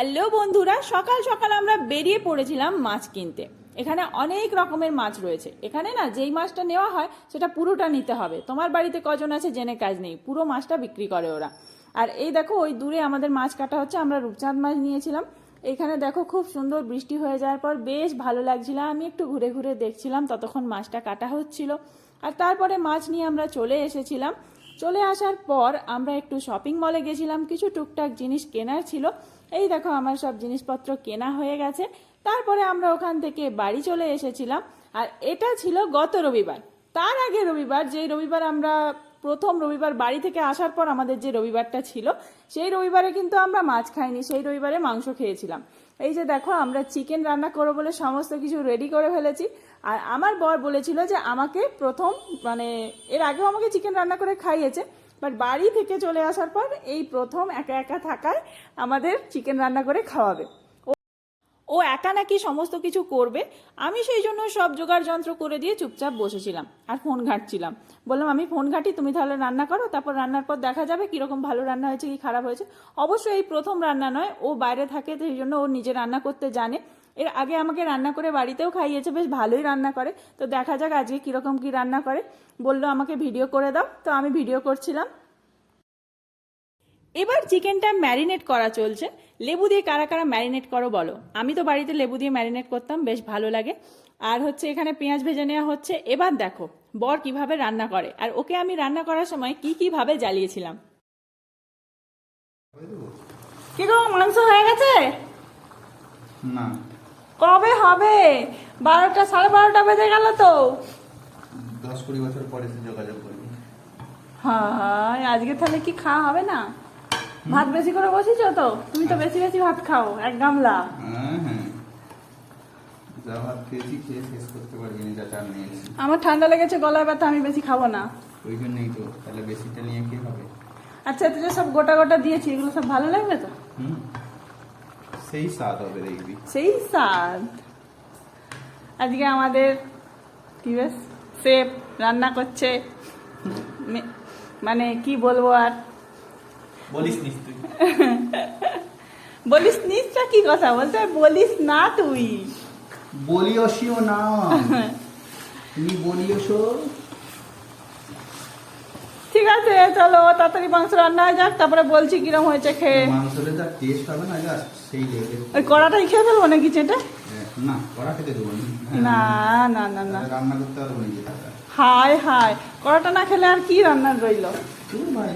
Hello বন্ধুরা, সকাল সকাল আমরা বেরিয়ে পড়েছিলাম মাছ কিনতে। এখানে অনেক রকমের মাছ রয়েছে। এখানে না যেই মাছটা নেওয়া হয়, সেটা পুরোটা নিতে হবে। তোমার বাড়িতে কজন আছে জেনে কাজ নেই, পুরো মাছটা বিক্রি করে ওরা। আর এই দেখো, ওই দূরে আমাদের মাছ কাটা হচ্ছে, আমরা রূপচাঁদ মাছ নিয়েছিলাম। এখানে দেখো খুব সুন্দর বৃষ্টি হয়ে যাওয়ার পর বেশ ভালো লাগছিল। আমি একটু ঘুরে ঘুরে দেখছিলাম, ততক্ষণ মাছটা কাটা হচ্ছিল। আর তারপরে মাছ নিয়ে আমরা চলে এসেছিলাম। চলে আসার পর আমরা একটু শপিং মলে গেছিলাম, কিছু টুকটাক জিনিস কেনার ছিল। এই দেখো, আমার সব জিনিসপত্র কেনা হয়ে গেছে। তারপরে আমরা ওখান থেকে বাড়ি চলে এসেছিলাম। আর এটা ছিল গত রবিবার। তার আগে রবিবার, যেই রবিবার আমরা প্রথম রবিবার বাড়ি থেকে আসার পর আমাদের যে রবিবারটা ছিল, সেই রবিবারে কিন্তু আমরা মাছ খাইনি, সেই রবিবারে মাংস খেয়েছিলাম। এই যে দেখো, আমরা চিকেন রান্না করব বলে সমস্ত কিছু রেডি করে ফেলেছি। আর আমার বর বলেছিল যে আমাকে প্রথম মানে এর আগেও আমাকে চিকেন রান্না করে খাইয়েছে বাট বাড়ি থেকে চলে আসার পর এই প্রথম একা একা থাকায় আমাদের চিকেন রান্না করে খাওয়াবে। ও একা নাকি সমস্ত কিছু করবে? আমি সেই জন্য সব জোগাড় যন্ত্র করে দিয়ে চুপচাপ বসেছিলাম আর ফোন ঘাঁটছিলাম। বললাম, আমি ফোন ঘাঁটি, তুমি তাহলে রান্না করো, তারপর রান্নার পর দেখা যাবে কীরকম ভালো রান্না হয়েছে, কি খারাপ হয়েছে। অবশ্যই এই প্রথম রান্না নয়, ও বাইরে থাকে, সেই জন্য ও নিজে রান্না করতে জানে। এর আগে আমাকে রান্না করে বাড়িতেও খাইয়েছে, বেশ ভালোই রান্না করে। তো দেখা যাক আজকে কীরকম কি রান্না করে। বলল, আমাকে ভিডিও করে দাও। তো আমি ভিডিও করছিলাম। এবার চিকেনটা ম্যারিনেট করা চলছে। লেবু দিয়ে কারা কারা ম্যারিনেট করো বলো। আমি তো বাড়িতে লেবু দিয়ে ম্যারিনেট করতাম বেশ ভালো লাগে। আর হচ্ছে এখানে পেঁয়াজ ভেজে নেওয়া হচ্ছে। এবার দেখো বর কীভাবে রান্না করে। আর ওকে আমি রান্না করার সময় কি কীভাবে জ্বালিয়েছিলাম। কি গো মাংস হয়ে গেছে? না। কবে হবে? বারোটা সাড়ে বারোটা বেজে গেল তো। দশ কুড়ি বছর পরে যোগাযোগ করবি হ্যাঁ আজকে তাহলে কি খাওয়া হবে না? ভাত বেশি করে বসেছো তো? তুমি তো বেশি বেশি ভাত খাও এক গামলা। হ্যাঁ হ্যাঁ। আমার ঠান্ডা লেগেছে গলায় ব্যথা আমি বেশি খাব না। ওই জন্যই তো তাহলে বেশিটা নিয়ে কি হবে? আচ্ছা তুই সব গোটা গোটা দিয়েছি এগুলো সব ভালো লাগবে তো? সেই স্বাদ হবে দেখবি। সেই স্বাদ। আজকে আমাদের কি বেশ সেফ রান্না করছে। মানে কি বলব আর? বলিস নিস তুই। বলিস কি কথা? বলতে বলিস না তুই। বলিওসিও না। তুমি বলিওসো ঠিক আছে চলো তাড়াতাড়ি মাংস রান্না হয়ে যাক তারপরে বলছি কিরম হয়েছে খেয়ে। মাংসটা যা টেস্ট হবে না যা সেই লেভেল ওই কড়াটাই খেয়ে ফেলব নাকি চেটে? না কড়া খেতে দেবো না। না না না না। রান্না করতে পারব হায় হায় কড়াটা না খেলে আর কি রান্নার রইল? তুই ভাই।